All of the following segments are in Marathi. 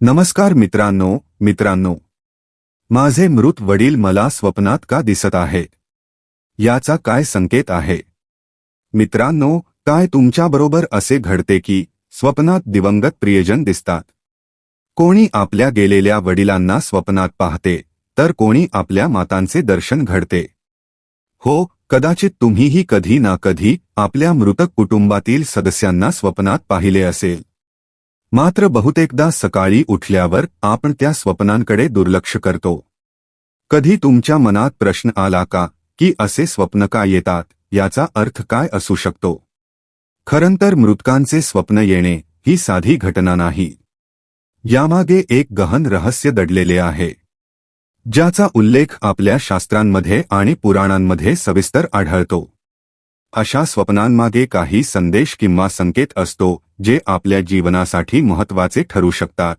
नमस्कार मित्रांनो मित्रांनो. माझे मृत वडील मला स्वप्नात का दिसत आहेत याचा काय संकेत आहे? मित्रांनो काय तुमच्याबरोबर असे घडते की स्वप्नात दिवंगत प्रियजन दिसतात? कोणी आपल्या गेलेल्या वडिलांना स्वप्नात पाहते तर कोणी आपल्या मातांचे दर्शन घडते. हो कदाचित तुम्हीही कधी ना कधी आपल्या मृतक कुटुंबातील सदस्यांना स्वप्नात पाहिले असेल. मात्र बहुतेकदा सकाळी उठल्यावर आपण त्या स्वप्नांकडे दुर्लक्ष करतो. कधी तुमच्या मनात प्रश्न आला का की असे स्वप्न का येतात याचा अर्थ काय असू शकतो? खरंतर मृतकांचे स्वप्न येणे ही साधी घटना नाही. यामागे एक गहन रहस्य दडलेले आहे. ज्याचा उल्लेख आपल्या शास्त्रांमध्ये आणि पुराणांमध्ये सविस्तर आढळतो. अशा स्वप्नांमागे काही संदेश किंवा संकेत असतो जे आपल्या जीवनासाठी महत्त्वाचे ठरू शकतात.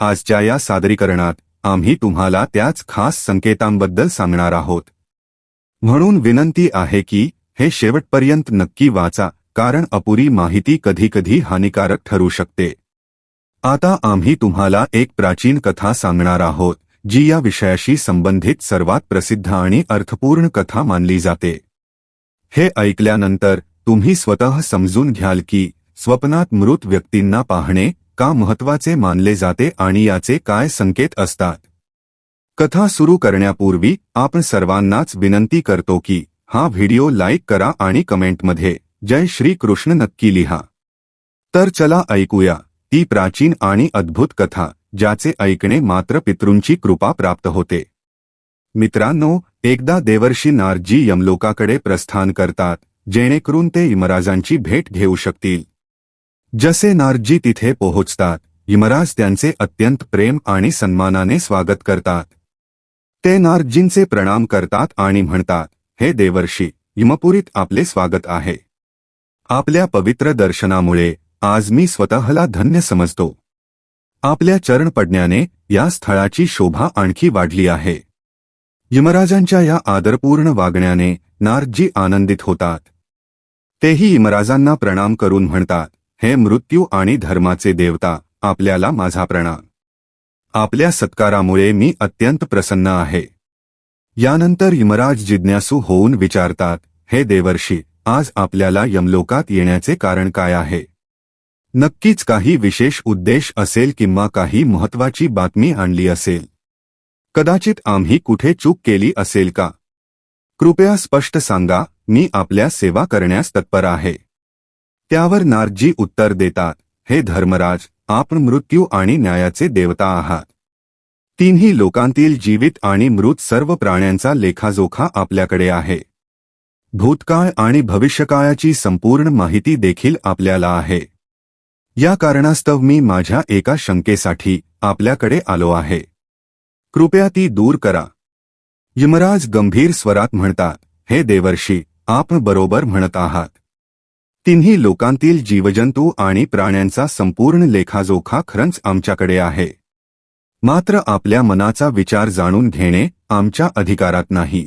आजच्या या सादरीकरणात आम्ही तुम्हाला त्याच खास संकेतांबद्दल सांगणार आहोत. म्हणून विनंती आहे की हे शेवटपर्यंत नक्की वाचा कारण अपुरी माहिती कधीकधी हानिकारक ठरू शकते. आता आम्ही तुम्हाला एक प्राचीन कथा सांगणार आहोत जी या विषयाशी संबंधित सर्वात प्रसिद्ध आणि अर्थपूर्ण कथा मानली जाते. हे ऐकल्यानंतर तुम्ही स्वतः समजून घ्याल की स्वप्नात मृत व्यक्तींना पाहणे का महत्त्वाचे मानले जाते आणि याचे काय संकेत असतात. कथा सुरू करण्यापूर्वी आपण सर्वांनाच विनंती करतो की हा व्हिडिओ लाईक करा आणि कमेंटमध्ये जय श्री कृष्ण नक्की लिहा. तर चला ऐकूया ती प्राचीन आणि अद्भुत कथा ज्याचे ऐकणे मात्र पितृंची कृपा प्राप्त होते. मित्रांनो एकदा देवर्षी नारजी यमलोकाकडे प्रस्थान करतात जेणेकरून ते इमराजांची भेट घेऊ शकतील. जसे नारजी तिथे पोहोचतात इमराज त्यांचे अत्यंत प्रेम आणि सन्मानाने स्वागत करतात. ते नारजींचे प्रणाम करतात आणि म्हणतात हे देवर्षी इमपुरीत आपले स्वागत आहे. आपल्या पवित्र दर्शनामुळे आज मी स्वतःला धन्य समजतो. आपल्या चरण पडण्याने या स्थळाची शोभा आणखी वाढली आहे. यमराजांच्या या आदरपूर्ण वागण्याने नारजी आनंदित होतात. तेही यमराजांना प्रणाम करून म्हणतात हे मृत्यू आणि धर्माचे देवता आपल्याला माझा प्रणाम. आपल्या सत्कारामुळे मी अत्यंत प्रसन्न आहे. यानंतर यमराज जिज्ञासू होऊन विचारतात हे देवर्षी आज आपल्याला यमलोकात येण्याचे कारण काय आहे? नक्कीच काही विशेष उद्देश असेल किंवा काही महत्वाची बातमी आणली असेल. कदाचित आम्ही कुठे चूक केली असेल का? कृपया स्पष्ट सांगा मी आपल्या सेवा करण्यास तत्पर आहे. त्यावर नारजी उत्तर देतात हे धर्मराज आपण मृत्यू आणि न्यायाचे देवता आहात. तिन्ही लोकांतील जीवित आणि मृत सर्व प्राण्यांचा लेखाजोखा आपल्याकडे आहे. भूतकाळ आणि भविष्यकाळाची संपूर्ण माहिती देखील आपल्याला आहे. या कारणास्तव मी माझ्या एका शंकेसाठी आपल्याकडे आलो आहे. कृपया ती दूर करा. यमराज गंभीर स्वरात म्हणतात हे देवर्षी आपण बरोबर म्हणत आहात. तिन्ही लोकांतील जीवजंतू आणि प्राण्यांचा संपूर्ण लेखाजोखा खरंच आमच्याकडे आहे. मात्र आपल्या मनाचा विचार जाणून घेणे आमच्या अधिकारात नाही.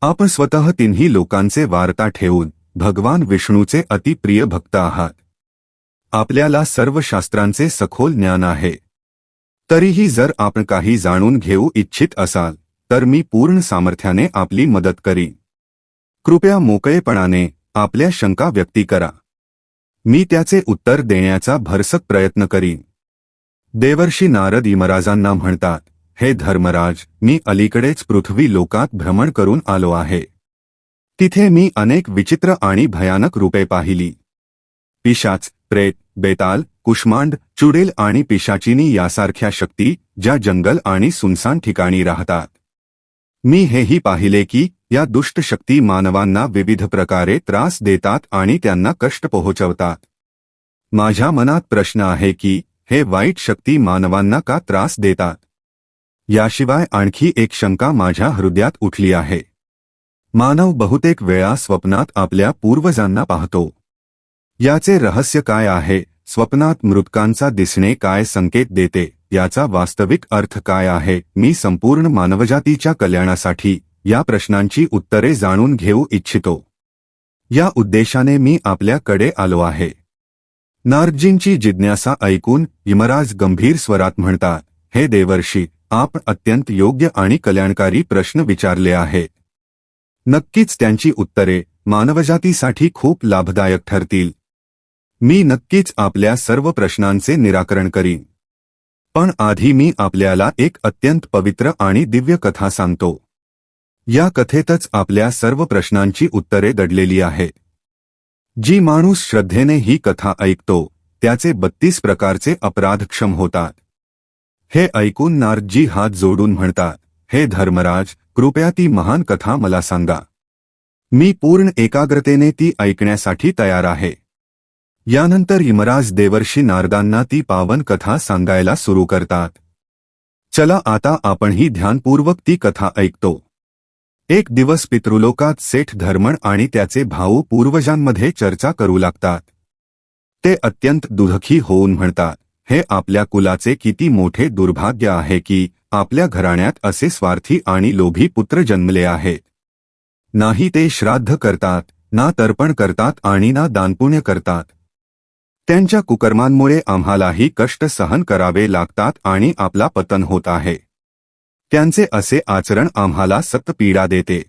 आपण स्वतः तिन्ही लोकांचे वार्ता ठेवून भगवान विष्णूचे अतिप्रिय भक्त आहात. आपल्याला सर्व शास्त्रांचे सखोल ज्ञान आहे. तरीही जर आपण काही जाणून घेऊ इच्छित असाल तर मी पूर्ण सामर्थ्याने आपली मदत करीन. कृपया मोकळेपणाने आपल्या शंका व्यक्ती करा. मी त्याचे उत्तर देण्याचा भरसक प्रयत्न करीन. देवर्षी नारद इमराजांना म्हणतात हे धर्मराज मी अलीकडेच पृथ्वी लोकात भ्रमण करून आलो आहे. तिथे मी अनेक विचित्र आणि भयानक रूपे पाहिली. पिशाच प्रेत बेताल, कुष्मांड, चुडेल आणि पिशाचिनी यासारख्या शक्ती, ज्या जंगल आणि सुनसान ठिकाणी राहतात. मी हेही पाहिले की, या दुष्ट शक्ती मानवांना विविध प्रकारे त्रास देतात आणि त्यांना कष्ट पोहोचवतात. माझ्या मनात प्रश्न आहे की, हे वाईट शक्ती मानवांना का त्रास देतात? याशिवाय आणखी एक शंका माझ्या हृदयात उठली आहे. मानव बहुतेक वेळा स्वप्नात आपल्या पूर्वजांना पाहतो. याचे रहस्य काय आहे? स्वप्नात मृतकांचा दिसणे काय संकेत देते याचा वास्तविक अर्थ काय आहे मी संपूर्ण मानवजातीच्या कल्याणासाठी या प्रश्नांची उत्तरे जाणून घेऊ इच्छितो. या उद्देशाने मी आपल्याकडे आलो आहे. नार्जींची जिज्ञासा ऐकून यमराज गंभीर स्वरात म्हणतात हे देवर्षी आपण अत्यंत योग्य आणि कल्याणकारी प्रश्न विचारले आहे. नक्कीच त्यांची उत्तरे मानवजातीसाठी खूप लाभदायक ठरतील. मी नक्कीच आपल्या सर्व प्रश्नांचे निराकरण करीन. पण आधी मी आपल्याला एक अत्यंत पवित्र आणि दिव्य कथा सांगतो. या कथेतच आपल्या सर्व प्रश्नांची उत्तरे दडलेली आहे. जी माणूस श्रद्धेने ही कथा ऐकतो त्याचे बत्तीस प्रकारचे अपराधक्षम होतात. हे ऐकून नारदजी हात जोडून म्हणतात हे धर्मराज कृपया ती महान कथा मला सांगा. मी पूर्ण एकाग्रतेने ती ऐकण्यासाठी तयार आहे. यानंतर इमराज देवर्षी नारदांना ती पावन कथा सांगायला सुरू करतात. चला आता आपणही ध्यानपूर्वक ती कथा ऐकतो. एक दिवस पितृलोकात सेठ धर्मण आणि त्याचे भाऊ पूर्वजांमध्ये चर्चा करू लागतात. ते अत्यंत दुधखी होऊन म्हणतात हे आपल्या कुलाचे किती मोठे दुर्भाग्य आहे की आपल्या घराण्यात असे स्वार्थी आणि लोभी पुत्र जन्मले आहेत. नाही ते श्राद्ध करतात ना तर्पण करतात आणि ना दानपुण्य करतात. त्यांच्या कुकर्मांमुळे आम्हालाही कष्ट सहन करावे लागतात आणि आपला पतन होत आहे. त्यांचे असे आचरण आम्हाला सक्त पीडा देते.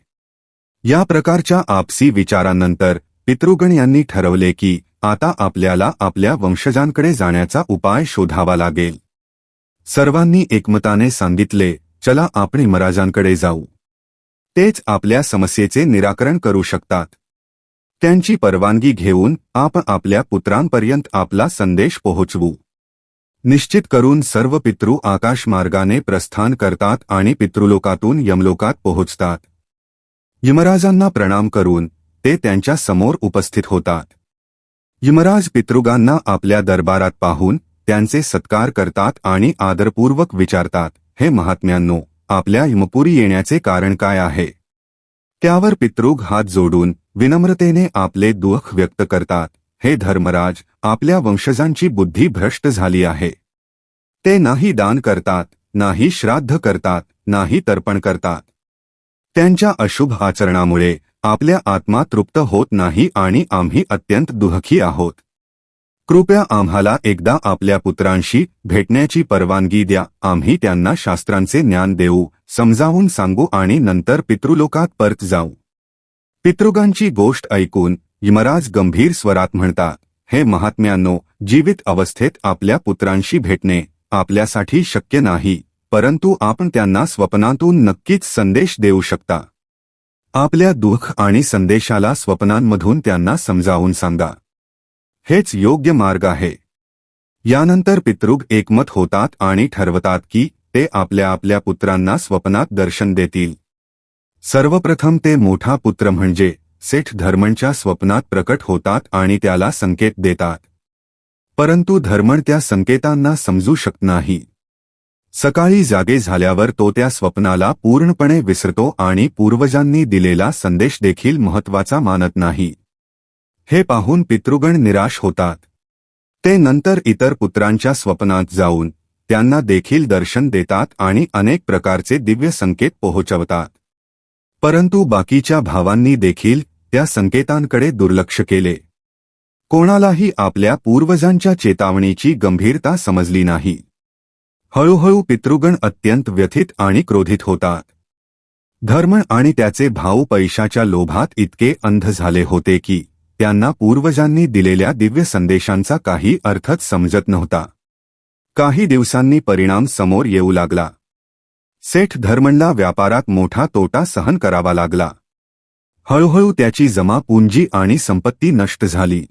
या प्रकारच्या आपसी विचारांनंतर पितृगण यांनी ठरवले की आता आपल्याला आपल्या वंशजांकडे जाण्याचा उपाय शोधावा लागेल. सर्वांनी एकमताने सांगितले चला आपण मराजांकडे जाऊ. तेच आपल्या समस्येचे निराकरण करू शकतात. त्यांची परवानगी घेऊन आपण आपल्या पुत्रांपर्यंत आपला संदेश पोहोचवू. निश्चित करून सर्व पितृ आकाशमार्गाने प्रस्थान करतात आणि पितृलोकातून यमलोकात पोहोचतात. यमराजांना प्रणाम करून ते त्यांच्यासमोर उपस्थित होतात. यमराज पितृगांना आपल्या दरबारात पाहून त्यांचे सत्कार करतात आणि आदरपूर्वक विचारतात हे महात्म्यांनो आपल्या यमपुरी येण्याचे कारण काय आहे? त्यावर पितृग हात जोडून विनम्रतेने आपले दुःख व्यक्त करतात. हे धर्मराज आपल्या वंशजांची बुद्धी भ्रष्ट झाली आहे. ते नाही दान करतात नाही श्राद्ध करतात नाही तर्पण करतात. त्यांच्या अशुभ आचरणामुळे आपल्या आत्मा तृप्त होत नाही आणि आम्ही अत्यंत दुःखी आहोत. कृपया आम्हाला एकदा आपल्या पुत्रांशी भेटण्याची परवानगी द्या. आम्ही त्यांना शास्त्रांचे ज्ञान देऊ समजावून सांगू आणि नंतर पितृलोकात परत जाऊ. पितृगांची गोष्ट ऐकून यमराज गंभीर स्वरात म्हणतात हे महात्म्यांनो जीवित अवस्थेत आपल्या पुत्रांशी भेटणे आपल्यासाठी शक्य नाही परंतु आपण त्यांना स्वप्नातून नक्कीच संदेश देऊ शकता. आपल्या दुःख आणि संदेशाला स्वप्नांमधून त्यांना समजावून सांगा. हेच योग्य मार्ग आहे. यानंतर पितृग एकमत होतात आणि ठरवतात की ते आपल्या आपल्या पुत्रांना स्वप्नात दर्शन देतील. सर्वप्रथम ते मोठा पुत्र म्हणजे सेठ धर्मणच्या स्वप्नात प्रकट होतात आणि त्याला संकेत देतात. परंतु धर्मण त्या संकेतांना समजू शकत नाही. सकाळी जागे झाल्यावर तो त्या स्वप्नाला पूर्णपणे विसरतो आणि पूर्वजांनी दिलेला संदेश देखील महत्त्वाचा मानत नाही. हे पाहून पितृगण निराश होतात. ते नंतर इतर पुत्रांच्या स्वप्नात जाऊन त्यांना देखील दर्शन देतात आणि अनेक प्रकारचे दिव्य संकेत पोहोचवतात. परंतु बाकीच्या भावांनी देखील त्या संकेतांकडे दुर्लक्ष केले. कोणालाही आपल्या पूर्वजांच्या चेतावणीची गंभीरता समजली नाही. हळूहळू पितृगण अत्यंत व्यथित आणि क्रोधित होतात. धर्म आणि त्याचे भाऊ पैशाच्या लोभात इतके अंध झाले होते की त्यांना पूर्वजांनी दिलेल्या दिव्य संदेशांचा काही अर्थच समजत नव्हता. काही दिवसांनी परिणाम समोर येऊ लागला. सेठ धर्मणला व्यापारात मोठा तोटा सहन करावा लागला. हळूहळू त्याची जमा पूंजी आणि संपत्ती नष्ट झाली.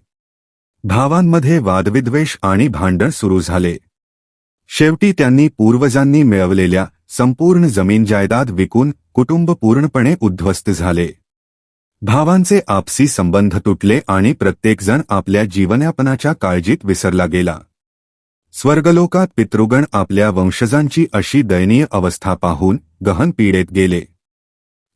भावांमध्ये वादविद्वेष आणि भांडण सुरू झाले. शेवटी त्यांनी पूर्वजांनी मिळवलेल्या संपूर्ण जमीन जायदाद विकून कुटुंब पूर्णपणे उद्ध्वस्त झाले. भावांचे आपसी संबंध तुटले आणि प्रत्येकजण आपल्या जीवनयापनाच्या काळजीत विसरला गेला. स्वर्गलोकात पितृगण आपल्या वंशजांची अशी दयनीय अवस्था पाहून गहन पीडेत गेले.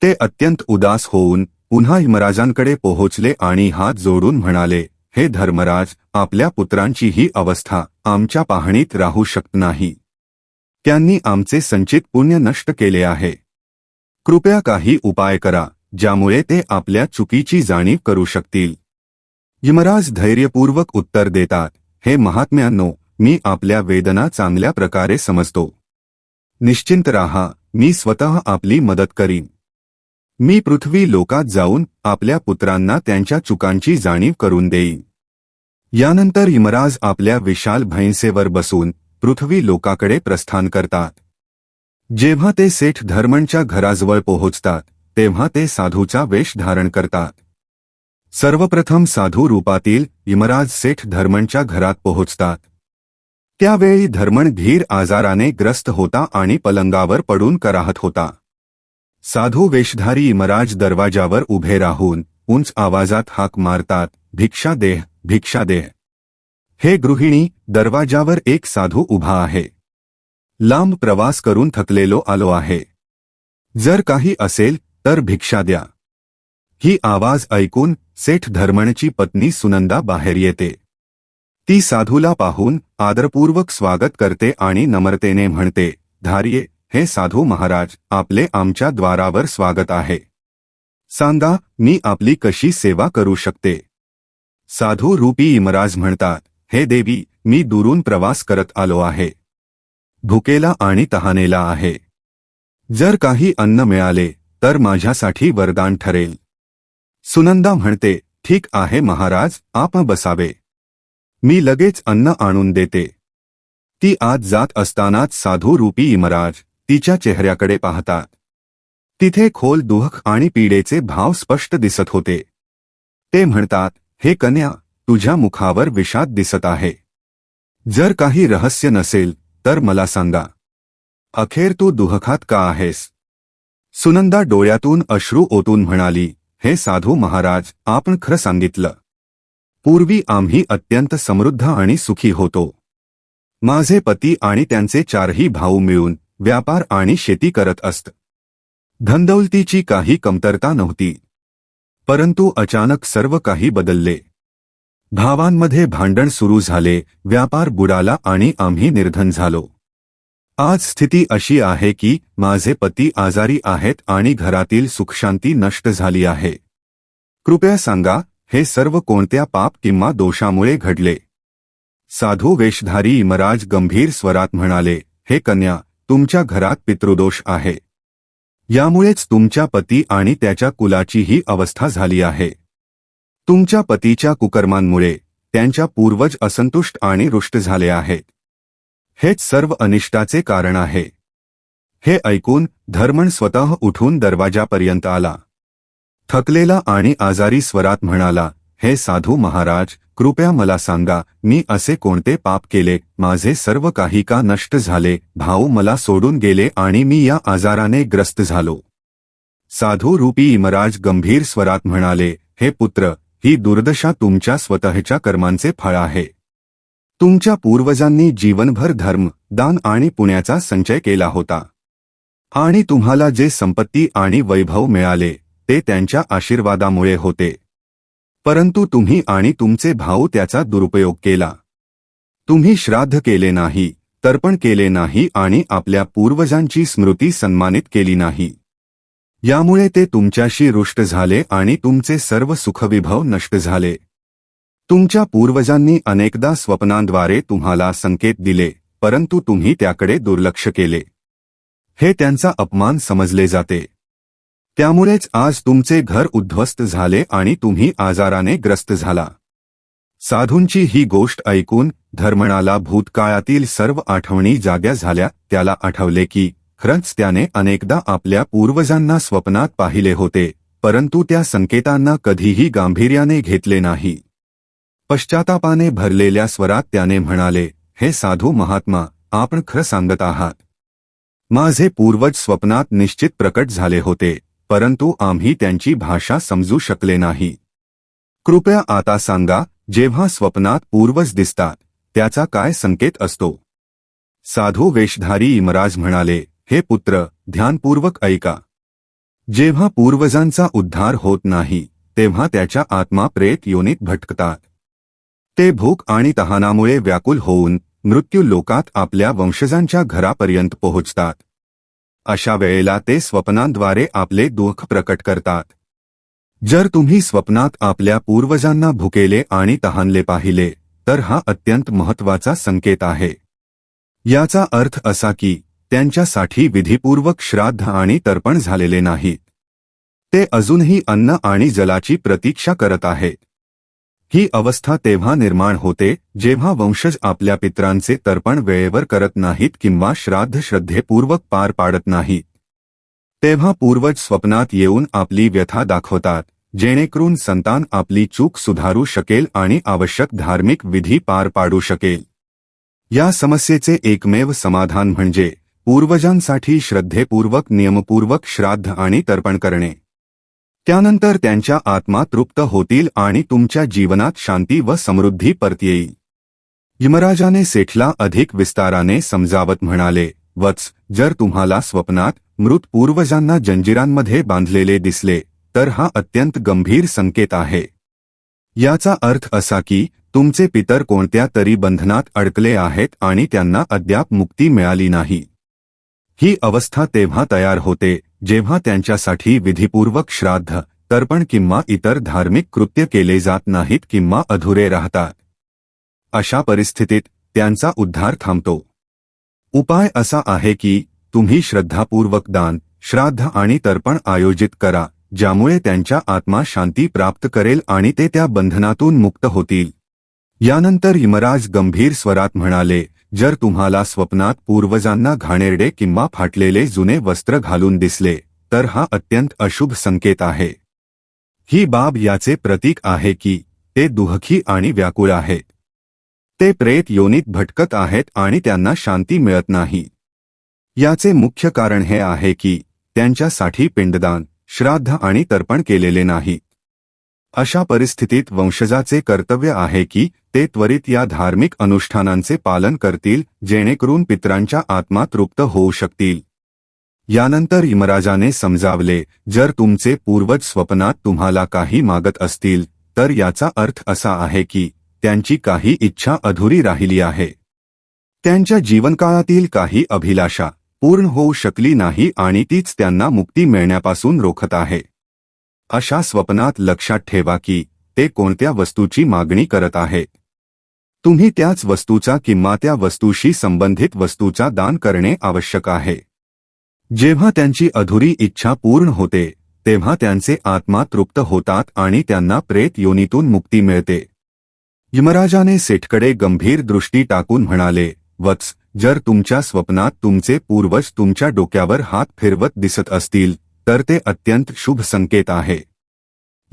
ते अत्यंत उदास होऊन पुन्हा यमराजांकडे पोहोचले आणि हात जोडून म्हणाले हे धर्मराज आपल्या पुत्रांची ही अवस्था आमच्या पाहणीत राहू शकत नाही. त्यांनी आमचे संचित पुण्य नष्ट केले आहे. कृपया काही उपाय करा. ज्यामुळे ते आपल्या चुकीची जाणीव करू शकतील. यमराज धैर्यपूर्वक उत्तर देतात हे महात्म्यांनो मी आपल्या वेदना चांगल्या प्रकारे समजतो. निश्चिंत राहा मी स्वतः आपली मदत करीन. मी पृथ्वी लोकात जाऊन आपल्या पुत्रांना त्यांच्या चुकांची जाणीव करून देईन. यानंतर यमराज आपल्या विशाल भैंसेवर बसून पृथ्वी लोकाकडे प्रस्थान करतात. जेव्हा ते सेठ धर्मणच्या घराजवळ पोहोचतात तेव्हा ते साधूचा वेश धारण करतात. सर्वप्रथम साधू रूपातील यमराज सेठ धर्मणच्या घरात पोहोचतात. त्यावेळी धर्मण धीर आजाराने ग्रस्त होता आणि पलंगावर पडून कराहत होता. साधू वेशधारी यमराज दरवाजावर उभे राहून उंच आवाजात हाक मारतात भिक्षा देह भिक्षा देह हे गृहिणी दरवाजावर एक साधू उभा आहे. लांब प्रवास करून थकलेलो आलो आहे. जर काही असेल तर भिक्षा द्या. ही आवाज ऐकून सेठ धर्मणची पत्नी सुनंदा बाहेर येते. ती साधूला पाहून आदरपूर्वक स्वागत करते आणि नम्रतेने म्हणते धार्ये हे साधू महाराज आपले आमच्या द्वारावर स्वागत आहे. सांगा मी आपली कशी सेवा करू शकते? साधू रूपी इमराज म्हणतात हे देवी मी दुरून प्रवास करत आलो आहे. भुकेला आणि तहानेला आहे. जर काही अन्न मिळाले तर माझ्यासाठी वरदान ठरेल. सुनंदा म्हणते ठीक आहे महाराज आप बसावे. मी लगेच अन्न आणून देते. ती आत जात असतानाच साधू रूपी इमराज तिच्या चेहऱ्याकडे पाहतात तिथे खोल दुःख आणि पीडेचे भाव स्पष्ट दिसत होते. ते म्हणतात हे कन्या तुझ्या मुखावर विषाद दिसत आहे. जर काही रहस्य नसेल तर मला सांगा. अखेर तू दुहखात का आहेस? सुनंदा डोळ्यातून अश्रू ओतून म्हणाली हे साधू महाराज आपण खरं सांगितलं. पूर्वी आम्ही अत्यंत समृद्ध आणि सुखी होतो. माझे पती आणि त्यांचे चारही भाऊ मिळून व्यापार आणि शेती करत असत. धनदौलतीची काही कमतरता नव्हती. परंतु अचानक सर्व काही बदलले. भावांमध्ये भांडण सुरू झाले व्यापार बुडाला आणि आम्ही निर्धन झालो. आज स्थिती अशी आहे की माझे पती आजारी आहेत आणि घरातील सुखशांती नष्ट झाली आहे. कृपया सांगा हे सर्व कोणत्या पाप किंवा दोषामुळे घडले? साधू वेशधारी इमराज गंभीर स्वरात म्हणाले हे कन्या तुमच्या घरात पितृदोष आहे. यामुळेच तुमच्या पती आणि त्याच्या कुलाची ही अवस्था झाली आहे. तुमच्या पतीच्या कुकर्मांमुळे त्यांच्या पूर्वज असंतुष्ट आणि रुष्ट झाले आहेत. हेच सर्व अनिष्टाचे कारण आहे. हे ऐकून धर्मण स्वतः उठून दरवाजापर्यंत आला. थकलेला आणि आजारी स्वरात म्हणाला हे साधू महाराज कृपया मला सांगा मी असे कोणते पाप केले माझे सर्व काही का नष्ट झाले भाऊ मला सोडून गेले आणि मी या आजाराने ग्रस्त झालो. साधू रूपी इमराज गंभीर स्वरात म्हणाले हे पुत्र ही दुर्दशा तुमच्या स्वतःच्या कर्मांचे फळ आहे. तुमच्या पूर्वजांनी जीवनभर धर्म दान आणि पुण्याचा संचय केला होता. आणि तुम्हाला जे संपत्ती आणि वैभव मिळाले ते त्यांच्या आशीर्वादामुळे होते. परंतु तुम्ही आणि तुमचे भाऊ त्याचा दुरुपयोग केला. तुम्ही श्राद्ध केले नाही तर्पण केले नाही आणि आपल्या पूर्वजांची स्मृती सन्मानित केली नाही. यामुळे ते तुमच्याशी रुष्ट झाले आणि तुमचे सर्व सुखविभव नष्ट झाले. तुमच्या पूर्वजांनी अनेकदा स्वप्नांद्वारे तुम्हाला संकेत दिले परंतु तुम्ही त्याकडे दुर्लक्ष केले. हे त्यांचा अपमान समजले जाते. त्यामुळेच आज तुमचे घर उद्ध्वस्त झाले आणि तुम्ही आजाराने ग्रस्त झाला. साधूंची ही गोष्ट ऐकून धर्मणाला भूतकाळातील सर्व आठवणी जाग्या झाल्या त्याला आठवले की खरंच त्याने अनेकदा आपल्या पूर्वजांना स्वप्नात पाहिले होते परंतु त्या संकेतांना कधीही गांभीर्याने घेतले नाही. पश्चातापाने भरलेल्या स्वरात त्याने म्हणाले हे साधू महात्मा आपण खरं सांगत आहात. माझे पूर्वज स्वप्नात निश्चित प्रकट झाले होते परंतु आम्ही त्यांची भाषा समजू शकले नाही. कृपया आता सांगा जेव्हा स्वप्नात पूर्वज दिसतात त्याचा काय संकेत असतो? साधू वेशधारी इमराज म्हणाले हे पुत्र ध्यानपूर्वक ऐका. जेव्हा पूर्वजांचा उद्धार होत नाही तेव्हा त्याच्या आत्मा प्रेत योनीत भटकतात. ते भूक आणि तहानामुळे व्याकुल होऊन मृत्यू लोकात आपल्या वंशजांच्या घरापर्यंत पोहोचतात. अशा वेळेला ते स्वप्नांद्वारे आपले दुःख प्रकट करतात. जर तुम्ही स्वप्नात आपल्या पूर्वजांना भुकेले आणि तहानले पाहिले तर हा अत्यंत महत्त्वाचा संकेत आहे. याचा अर्थ असा की त्यांच्यासाठी विधीपूर्वक श्राद्ध आणि तर्पण झालेले नाहीत. ते अजूनही अन्न आणि जलाची प्रतीक्षा करत आहेत ही अवस्था तेव्हा निर्माण होते जेव्हा वंशज आपल्या पित्रांचे तर्पण वेळेवर करत नाहीत किंवा श्राद्ध श्रद्धेपूर्वक पार पाडत नाहीत. तेव्हा पूर्वज स्वप्नात येऊन आपली व्यथा दाखवतात जेणेकरून संतान आपली चूक सुधारू शकेल आणि आवश्यक धार्मिक विधी पार पाडू शकेल. या समस्येचे एकमेव समाधान म्हणजे पूर्वजांसाठी श्रद्धेपूर्वक नियमपूर्वक श्राद्ध आणि तर्पण करणे. त्यानंतर त्यांच्या आत्मा तृप्त होतील आणि तुमच्या जीवनात शांती व समृद्धी परत येईल. यमराजाने सेठला अधिक विस्ताराने समजावत म्हणाले वत्स जर तुम्हाला स्वप्नात मृत पूर्वजांना जंजिरांमध्ये बांधलेले दिसले तर हा अत्यंत गंभीर संकेत आहे. याचा अर्थ असा की तुमचे पितर कोणत्या तरी बंधनात अडकले आहेत आणि त्यांना अद्याप मुक्ती मिळाली नाही. ही अवस्था तेव्हा तयार होते जेव्हा त्यांच्यासाठी विधीपूर्वक श्राद्ध तर्पण किंवा इतर धार्मिक कृत्य केले जात नाहीत किंवा अधुरे राहतात. अशा परिस्थितीत त्यांचा उद्धार थांबतो. उपाय असा आहे की तुम्ही श्रद्धापूर्वक दान श्राद्ध आणि तर्पण आयोजित करा ज्यामुळे त्यांच्या आत्मा शांती प्राप्त करेल आणि ते त्या बंधनातून मुक्त होतील. यानंतर यमराज गंभीर स्वरात म्हणाले जर तुम्हाला स्वप्नात पूर्वजांना घाणेरडे किंवा फाटलेले जुने वस्त्र घालून दिसले तर हा अत्यंत अशुभ संकेत आहे. ही बाब याचे प्रतीक आहे की ते दुहखी आणि व्याकुळ आहेत ते प्रेत योनीत भटकत आहेत आणि त्यांना शांती मिळत नाही. याचे मुख्य कारण हे आहे की त्यांच्यासाठी पिंडदान श्राद्ध आणि तर्पण केलेले नाही. अशा परिस्थितीत वंशजाचे कर्तव्य आहे की ते त्वरित या धार्मिक अनुष्ठानांचे पालन करतील जेणेकरून पित्रांच्या आत्मा तृप्त होऊ शकतील. यानंतर यमराजाने समजावले जर तुमचे पूर्वज स्वप्नात तुम्हाला काही मागत असतील तर याचा अर्थ असा आहे की त्यांची काही इच्छा अधुरी राहिली आहे. त्यांच्या जीवनकाळातील काही अभिलाषा पूर्ण होऊ शकली नाही आणि तीच त्यांना मुक्ती मिळण्यापासून रोखत आहे. अशा स्वप्नात लक्षात ठेवा की ते कोणत्या वस्तूची मागणी करत आहे. तुम्ही त्याच वस्तूचा किंवा त्या वस्तूशी संबंधित वस्तूचा दान करणे आवश्यक आहे. जेव्हा त्यांची अधुरी इच्छा पूर्ण होते तेव्हा त्यांचे आत्मा तृप्त होतात आणि त्यांना प्रेत योनीतून मुक्ती मिळते. यमराजाने सेठकडे गंभीर दृष्टी टाकून म्हणाले वत्स जर तुमच्या स्वप्नात तुमचे पूर्वज तुमच्या डोक्यावर हात फिरवत दिसत असतील तर ते अत्यंत शुभ संकेत आहे.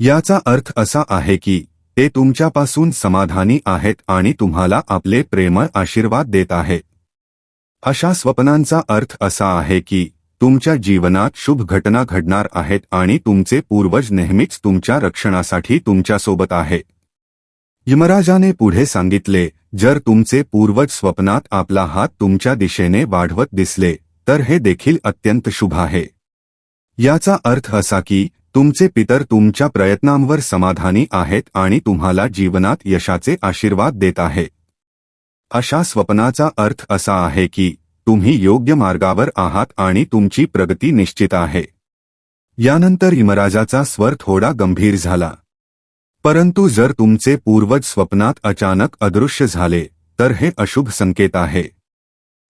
याचा अर्थ असा आहे की ते तुमच्यापासून समाधानी आहेत आणि तुम्हाला आपले प्रेमळ आशीर्वाद देत आहेत अशा स्वप्नांचा अर्थ असा आहे की तुमच्या जीवनात शुभ घटना घडणार आहेत आणि तुमचे पूर्वज नेहमीच तुमच्या रक्षणासाठी तुमच्यासोबत आहे. यमराजाने पुढे सांगितले जर तुमचे पूर्वज स्वप्नात आपला हात तुमच्या दिशेने वाढवत दिसले तर हे देखील अत्यंत शुभ आहे. याचा अर्थ असा की तुमचे पितर तुमच्या प्रयत्नांवर समाधानी आहेत आणि तुम्हाला जीवनात यशाचे आशीर्वाद देत आहेत अशा स्वप्नाचा अर्थ असा आहे की तुम्ही योग्य मार्गावर आहात आणि तुमची प्रगती निश्चित आहे. यानंतर यमराजाचा स्वर थोडा गंभीर झाला. परंतु जर तुमचे पूर्वज स्वप्नात अचानक अदृश्य झाले तर हे अशुभ संकेत आहे.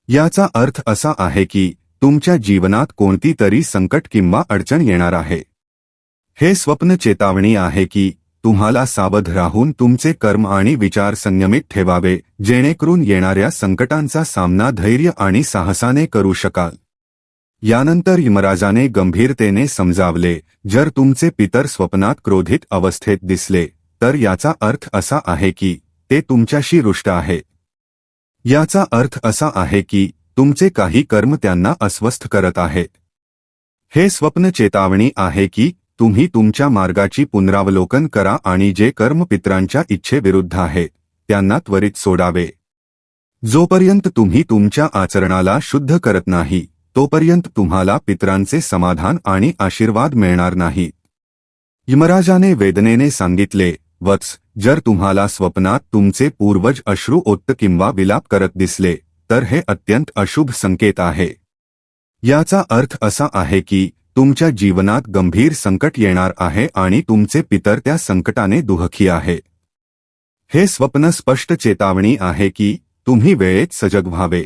याचा अर्थ असा आहे की तुमच्या जीवनात कोणती तरी संकट किंवा अडचण येणार आहे. हे स्वप्न चेतावणी आहे की तुम्हाला सावध राहून तुमचे कर्म आणि विचार संयमित ठेवावे जेणेकरून येणाऱ्या संकटांचा सामना धैर्य आणि साहसाने करू शकाल. यानंतर यमराजाने गंभीरतेने समजावले जर तुमचे पितर स्वप्नात क्रोधित अवस्थेत दिसले तर याचा अर्थ असा आहे की ते तुमच्याशी रुष्ट आहे. याचा अर्थ असा आहे की तुमचे काही कर्म त्यांना अस्वस्थ करत आहेत हे स्वप्न चेतावणी आहे की तुम्ही तुमच्या मार्गाची पुनरावलोकन करा आणि जे कर्म पित्रांच्या इच्छेविरुद्ध आहे त्यांना त्वरित सोडावे. जोपर्यंत तुम्ही तुमच्या आचरणाला शुद्ध करत नाही तोपर्यंत तुम्हाला पित्रांचे समाधान आणि आशीर्वाद मिळणार नाही. यमराजाने वेदनेने सांगितले वत्स जर तुम्हाला स्वप्नात तुमचे पूर्वज अश्रू ओत्त किंवा विलाप करत दिसले तर हे अत्यंत अशुभ संकेत आहे. याचा अर्थ असा आहे की तुमच्या जीवनात गंभीर संकट येणार आहे आणि तुमचे पितर त्या संकटाने दुहखी आहे. हे स्वप्न स्पष्ट चेतावणी आहे की तुम्ही वेळेत सजग व्हावे.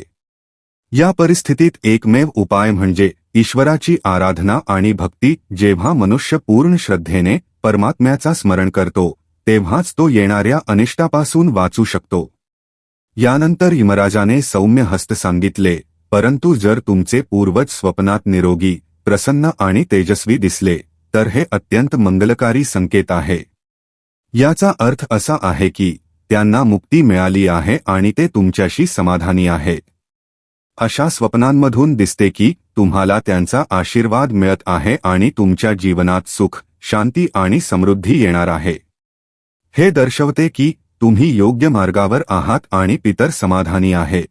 या परिस्थितीत एकमेव उपाय म्हणजे ईश्वराची आराधना आणि भक्ती जेव्हा मनुष्य पूर्ण श्रद्धेने परमात्म्याचा स्मरण करतो तेव्हाच तो येणाऱ्या अनिष्टापासून वाचू शकतो. यानंतर यमराजाने सौम्य हस्त सांगितले परंतु जर तुमचे पूर्वज स्वप्नात निरोगी प्रसन्न आणि तेजस्वी दिसले तर हे अत्यंत मंगलकारी संकेत आहे. याचा अर्थ असा आहे की त्यांना मुक्ती मिळाली आहे आणि ते तुमच्याशी समाधानी आहे. अशा स्वप्नांमधून दिसते की तुम्हाला त्यांचा आशीर्वाद मिळत आहे आणि तुमच्या जीवनात सुख शांती आणि समृद्धी येणार आहे. हे दर्शवते की तुम्ही योग्य मार्गावर आहात आणि पितर समाधानी आहे.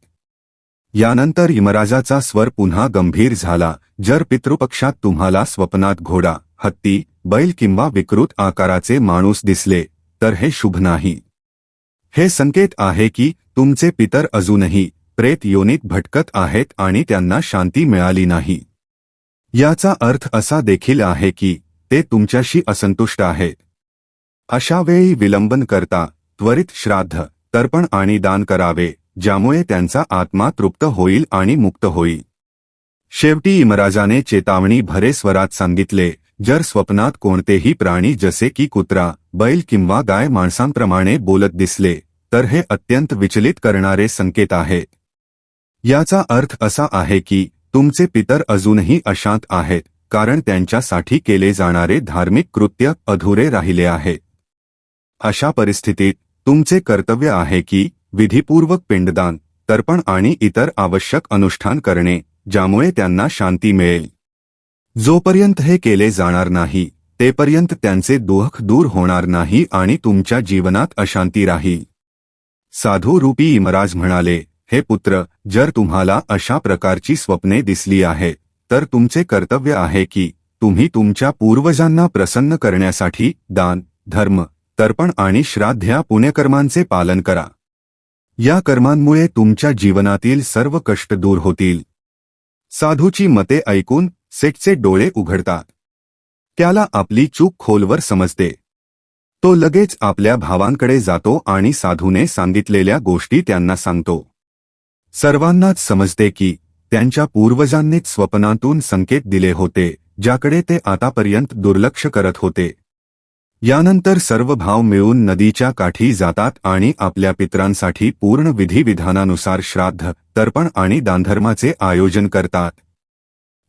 यानंतर यमराजाचा स्वर पुन्हा गंभीर झाला. जर पितृपक्षात तुम्हाला स्वप्नात घोडा हत्ती बैल किंवा विकृत आकाराचे माणूस दिसले तर हे शुभ नाही. हे संकेत आहे की तुमचे पितर अजूनही प्रेत योनीत भटकत आहेत आणि त्यांना शांती मिळाली नाही. याचा अर्थ असा देखील आहे की ते तुमच्याशी असंतुष्ट आहेत अशा वेळी विलंबन करता त्वरित श्राद्ध तर्पण आणि दान करावे ज्यामुळे त्यांचा आत्मा तृप्त होईल आणि मुक्त होईल. शेवटी इमराजाने चेतावणी भरे स्वरात सांगितले जर स्वप्नात कोणतेही प्राणी जसे की कुत्रा बैल किंवा गाय माणसांप्रमाणे बोलत दिसले तर हे अत्यंत विचलित करणारे संकेत आहेत याचा अर्थ असा आहे की तुमचे पितर अजूनही अशांत आहेत कारण त्यांच्यासाठी केले जाणारे धार्मिक कृत्य अधुरे राहिले आहे. अशा परिस्थितीत तुमचे कर्तव्य आहे की विधीपूर्वक पिंडदान तर्पण आणि इतर आवश्यक अनुष्ठान करणे ज्यामुळे त्यांना शांती मिळेल. जोपर्यंत हे केले जाणार नाही तेपर्यंत त्यांचे दुःख दूर होणार नाही आणि तुमच्या जीवनात अशांती राहील. साधू रूपी इमराज म्हणाले हे पुत्र जर तुम्हाला अशा प्रकारची स्वप्ने दिसली आहे तर तुमचे कर्तव्य आहे की तुम्ही तुमच्या पूर्वजांना प्रसन्न करण्यासाठी दान धर्म तर्पण आणि श्राद्ध या पुण्यकर्मांचे पालन करा. या कर्मांमुळे तुमच्या जीवनातील सर्व कष्ट दूर होतील. साधूची मते ऐकून सेटचे डोळे उघडतात. त्याला आपली चूक खोलवर समजते. तो लगेच आपल्या भावांकडे जातो आणि साधूने सांगितलेल्या गोष्टी त्यांना सांगतो. सर्वांनाच समजते की त्यांच्या पूर्वजांनीच स्वप्नातून संकेत दिले होते ज्याकडे ते आतापर्यंत दुर्लक्ष करत होते. यानंतर सर्व भाव मिळून नदीच्या काठी जातात आणि आपल्या पित्रांसाठी पूर्ण विधिविधानानुसार श्राद्ध तर्पण आणि दानधर्माचे आयोजन करतात.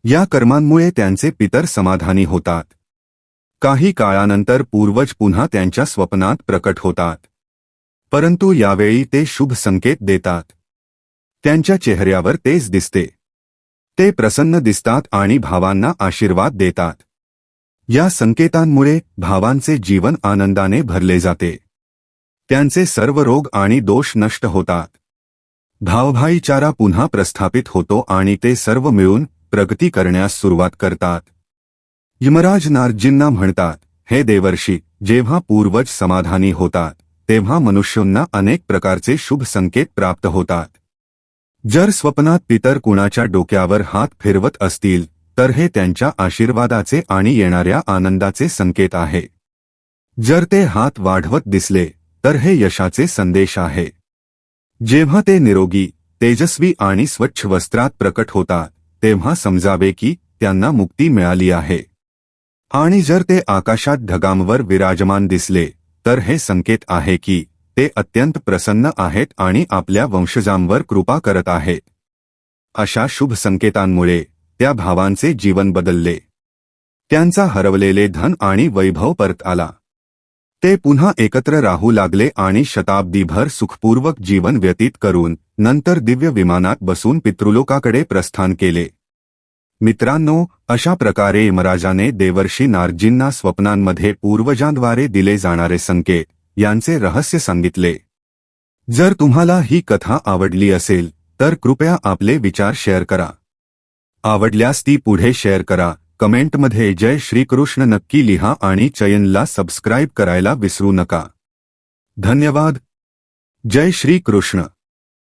या कर्मांमुळे त्यांचे पितर समाधानी होतात. काही काळानंतर पूर्वज पुन्हा त्यांच्या स्वप्नात प्रकट होतात. परंतु यावेळी ते शुभ संकेत देतात. त्यांच्या चेहऱ्यावर तेच दिसते. ते प्रसन्न दिसतात आणि भावांना आशीर्वाद देतात. या संकेतांमुळे भावांचे जीवन आनंदाने भरले जाते. त्यांचे सर्व रोग आणि दोष नष्ट होतात. भावभाईचारा पुन्हा प्रस्थापित होतो आणि ते सर्व मिळून प्रगती करण्यास सुरुवात करतात. यमराज नारजींना म्हणतात हे देवर्षी जेव्हा पूर्वज समाधानी होतात तेव्हा मनुष्यांना अनेक प्रकारचे शुभ संकेत प्राप्त होतात. जर स्वप्नात पितर कुणाच्या डोक्यावर हात फिरवत असतील तर हे त्यांच्या आशीर्वादाचे आणि येणाऱ्या आनंदाचे संकेत आहे. जर ते हात वाढवत दिसले तर हे यशाचे संदेश आहे. जेव्हा ते निरोगी तेजस्वी आणि स्वच्छ वस्त्रात प्रकट होतात तेव्हा समजावे की त्यांना मुक्ती मिळाली आहे. आणि जर ते आकाशात ढगांवर विराजमान दिसले तर हे संकेत आहे की ते अत्यंत प्रसन्न आहेत आणि आपल्या वंशजांवर कृपा करत आहेत अशा शुभ संकेतांमुळे त्या भावांचे जीवन बदलले. त्यांचा हरवलेले धन आणि वैभव परत आला. ते पुन्हा एकत्र राहू लागले आणि शताब्दीभर सुखपूर्वक जीवन व्यतीत करून नंतर दिव्य विमानात बसून पितृलोकाकडे प्रस्थान केले. मित्रांनो अशा प्रकारे यमराजाने देवर्षी नारजींना स्वप्नांमध्ये पूर्वजांद्वारे दिले जाणारे संकेत यांचे रहस्य सांगितले. जर तुम्हाला ही कथा आवडली असेल तर कृपया आपले विचार शेअर करा. आवडल्यास ती पुढे शेअर करा. कमेंटमध्ये जय श्रीकृष्ण नक्की लिहा आणि चयनला सबस्क्राईब करायला विसरू नका. धन्यवाद. जय श्रीकृष्ण.